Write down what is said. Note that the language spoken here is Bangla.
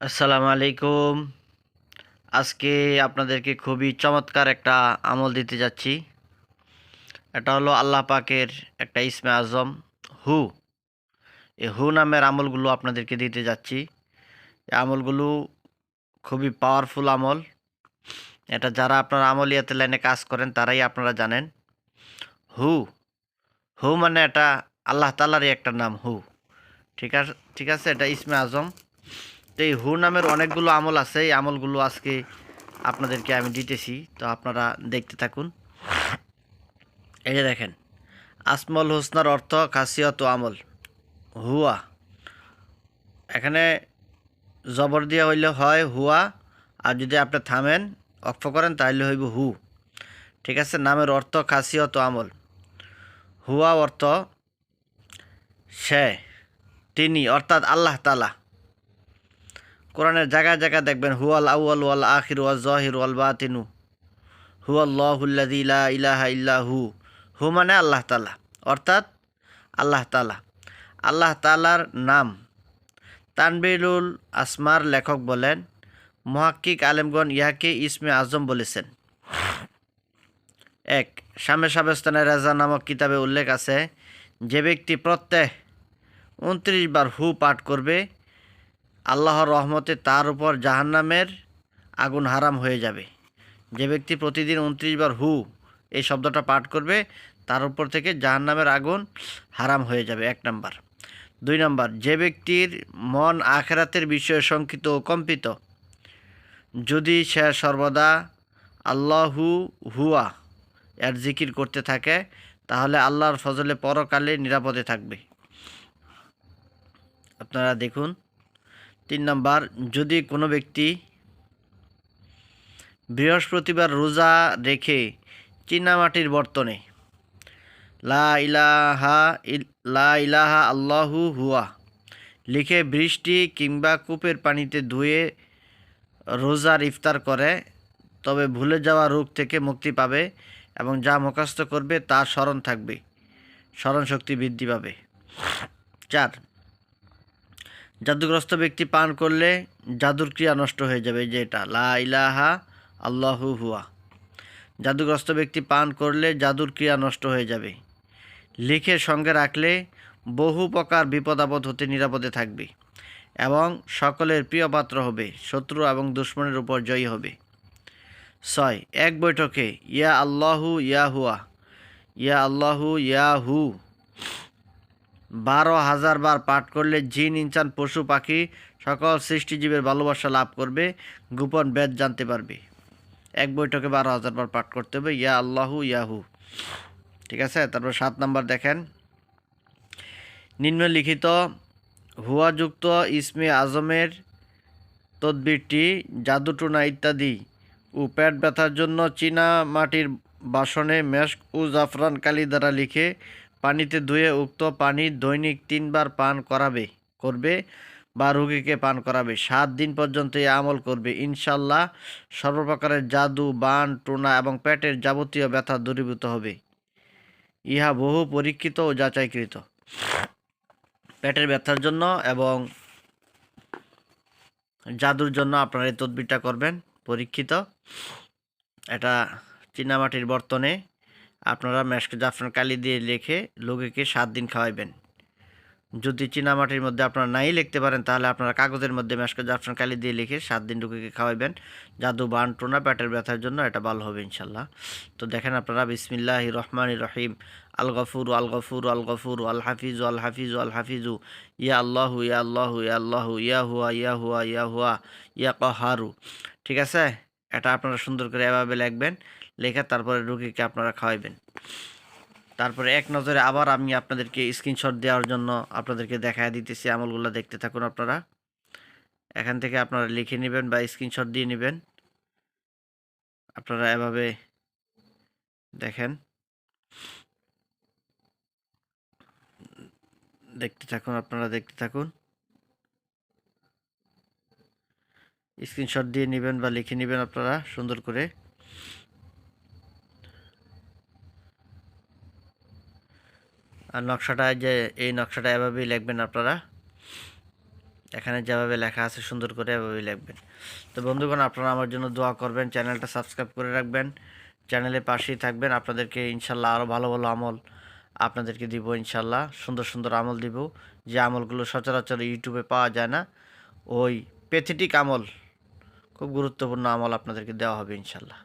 আসসালামু আলাইকুম। আজকে আপনাদেরকে খুবই চমৎকার একটা আমল দিতে যাচ্ছি। এটা হলো আল্লাহ পাকের একটা ইসমে আজম, হু। এই হু নামের আমলগুলো আপনাদেরকে দিতে যাচ্ছি। এই আমলগুলো খুবই পাওয়ারফুল আমল। এটা যারা আপনারা আমলিয়াতে লাইনে কাজ করেন, তারাই আপনারা জানেন। হু। হু মানে এটা আল্লাহ তালারই একটা নাম, হু। ঠিক আছে ঠিক আছে? এটা ইসমে আজম। তো এই হু নামের অনেকগুলো আমল আছে। এই আমলগুলো আজকে আপনাদেরকে আমি দিতেছি। তো আপনারা দেখতে থাকুন। এই যে দেখেন, আসমল হোসনার অর্থ খাসিয়ত আমল। হুয়া, এখানে জবর দিয়া হইলে হয় হুয়া, আর যদি আপনি থামেন, অক্ষ করেন তাহলে হইব হু। ঠিক আছে? নামের অর্থ খাসিয়ত আমল। হুয়া অর্থ সে, তিনি, অর্থাৎ আল্লাহ তালা কোরআনের জায়গায় জায়গায় দেখবেন, হুয়াল আউয়াল ওয়াল আখির ওয়াল জহির ওয়াল বাতিনু। হুয়াল্লাহুল্লাদি ইলা ইলাহা ইল্লা হু। হু মানে আল্লাহ তালা অর্থাৎ আল্লাহ তালা আল্লাহ তালার নাম। তানবিরুল আসমার লেখক বলেন, মহাক্কিক আলেমগণ ইহাকে ইসমে আজম বলেছেন। এক স্বামী সাবেস্তানের রাজা নামক কিতাবে উল্লেখ আছে, যে ব্যক্তি প্রত্যেক উনত্রিশ বার হু পাঠ করবে আল্লাহর রহমতে তার উপর জাহান্নামের আগুন হারাম হয়ে যাবে। যে ব্যক্তি প্রতিদিন উনত্রিশ বার হু এই শব্দটা পাঠ করবে, তার উপর থেকে জাহান্নামের আগুন হারাম হয়ে যাবে। এক নাম্বার। দুই নাম্বার। যে ব্যক্তির মন আখেরাতের বিষয়ে শঙ্কিত ও কম্পিত, যদি সে সর্বদা আল্লাহু হুয়া এর জিকির করতে থাকে, তাহলে আল্লাহর ফজলে পরকালে নিরাপদে থাকবে। আপনারা দেখুন তিন নম্বর, যদি কোনো ব্যক্তি বৃহস্পতিবার রোজা রেখে চীনামাটির বর্তনে, লা ইলাহা ইল- লা ইলাহা আল্লাহু হুয়া, লিখে বৃষ্টি কিংবা কূপের পানিতে ধুয়ে রোজার ইফতার করে, তবে ভুলে যাওয়া রোগ থেকে মুক্তি পাবে এবং যা মুখস্থ করবে তা স্মরণ থাকবে স্মরণ শক্তি বৃদ্ধি পাবে। চার জাদুগ্রস্ত ব্যক্তি পান করলে জাদুর ক্রিয়া নষ্ট হয়ে যাবে যে এটা, লা ইলাহা আল্লাহু হুয়া। জাদুগ্রস্ত ব্যক্তি পান করলে জাদুর ক্রিয়া নষ্ট হয়ে যাবে। লিখে সঙ্গে রাখলে বহু প্রকার বিপদ আপদ হতে নিরাপদে থাকবে এবং সকলের প্রিয় পাত্র হবে, শত্রু এবং দুশ্মনের উপর জয়ী হবে। ছয়, এক বৈঠকে, ইয়া আল্লাহু ইয়া হুয়া, ইয়া আল্লাহু ইয়া হু। বারো হাজার বার পাঠ করলে জিন, ইনসান, পশু, পাখি সকল সৃষ্টিজীবের ভালোবাসা লাভ করবে, গোপন বেদ জানতে পারবে। এক বৈঠকে বারো হাজার বার পাঠ করতে হবে, ইয়া আল্লাহু, ইয়াহু। ঠিক আছে? তারপর সাত নাম্বার দেখেন। নিম্নলিখিত, হুয়াযুক্ত ইসমে আজমের তদবিরটি জাদুটুনা ইত্যাদি ও পেট ব্যথার জন্য চীনা মাটির বাসনে মেশক ও জাফরান কালি দ্বারা লিখে পানিতে ধুয়ে উক্ত পানি দৈনিক তিনবার পান করাবে, করবে বা রোগীকে পান করাবে। সাত দিন পর্যন্ত এই আমল করবে। ইনশাল্লাহ সর্বপ্রকারের জাদু, বান, টোনা এবং পেটের যাবতীয় ব্যথা দূরীভূত হবে। ইহা বহু পরীক্ষিত ও যাচাইকৃত। পেটের ব্যথার জন্য এবং জাদুর জন্য আপনারা এই তদবিরটা করবেন। পরীক্ষিত। এটা চীনামাটির বর্তনে আপনারা মেশক জাফরান কালি দিয়ে লিখে লোকেকে সাত দিন খাওয়াইবেন। যদি চীনামাটির মধ্যে আপনারা নাই লিখতে পারেন, তাহলে আপনারা কাগজের মধ্যে মেশক জাফরান কালি দিয়ে লিখে সাত দিন লোকেকে খাওয়াইবেন। জাদু বান টোনা পেটের ব্যথার জন্য এটা ভালো হবে ইনশাল্লাহ। তো দেখেন আপনারা বিসমিল্লাহ রহমান রহিম। আল গফুর আল গফুর আল গফুর, আল হাফিজু আল হাফিজু আল হাফিজু। ইয়া আল্লাহু ইয়া আল্লাহু ইয়া আল্লাহু, ইয়া হুয়া ইয়া হুয়া ইয়া হুয়া, ইয়া কহারু। ঠিক আছে? এটা আপনারা সুন্দর করে এভাবে লিখবেন। লেখা, তারপরে রুগীকে আপনারা খাওয়াইবেন। তারপরে এক নজরে আবার আমি আপনাদেরকে স্ক্রিনশট দেওয়ার জন্য আপনাদেরকে দেখায় দিতেছি, আমলগুলো দেখতে থাকুন আপনারা। এখান থেকে আপনারা লিখে নেবেন বা স্ক্রিনশট দিয়ে নেবেন। আপনারা এভাবে দেখেন। দেখতে থাকুন, আপনারা দেখতে থাকুন। স্ক্রিনশট দিয়ে নেবেন বা লিখে নেবেন আপনারা, সুন্দর করে। নকশাটা যে, এই নকশাটা এভাবেই লিখবেন আপনারা। এখানে যেভাবে লেখা আছে সুন্দর করে এভাবেই লিখবেন। তো বন্ধুগণ, আপনারা আমার জন্য দোয়া করবেন, চ্যানেলটা সাবস্ক্রাইব করে রাখবেন। চ্যানেলের পাশেই থাকবেন, আপনাদেরকে ইনশাল্লাহ আরও ভালো ভালো আমল আপনাদেরকে দিব ইনশাল্লাহ। সুন্দর সুন্দর আমল দিব, যে আমলগুলো সচরাচর ইউটিউবে পাওয়া যায় না, ওই প্যাথেটিক আমল, খুব গুরুত্বপূর্ণ আমল আপনাদেরকে দেওয়া হবে ইনশাল্লাহ।